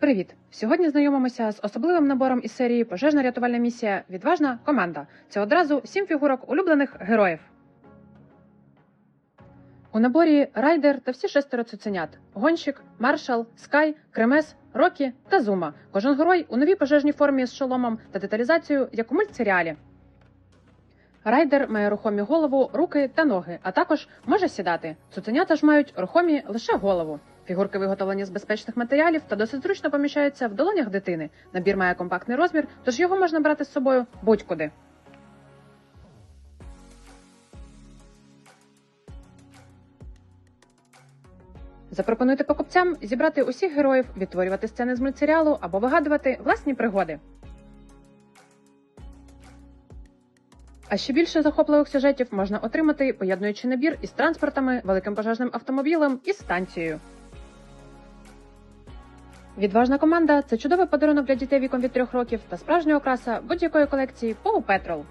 Привіт! Сьогодні знайомимося з особливим набором із серії Пожежна рятувальна місія Відважна команда. Це одразу сім фігурок улюблених героїв. У наборі райдер та всі шестеро цуценят: гонщик, маршал, скай, кремес, рокі та зума. Кожен герой у новій пожежній формі з шоломом та деталізацією, як у мультсеріалі. Райдер має рухомі голову, руки та ноги, а також може сідати. Цуценята ж мають рухомі лише голову. Фігурки виготовлені з безпечних матеріалів та досить зручно поміщаються в долонях дитини. Набір має компактний розмір, тож його можна брати з собою будь-куди. Запропонуйте покупцям зібрати усіх героїв, відтворювати сцени з мультсеріалу або вигадувати власні пригоди. А ще більше захопливих сюжетів можна отримати, поєднуючи набір із транспортами, великим пожежним автомобілем і станцією. Відважна команда це чудовий подарунок для дітей віком від трьох років та справжня окраса будь-якої колекції по Patrol.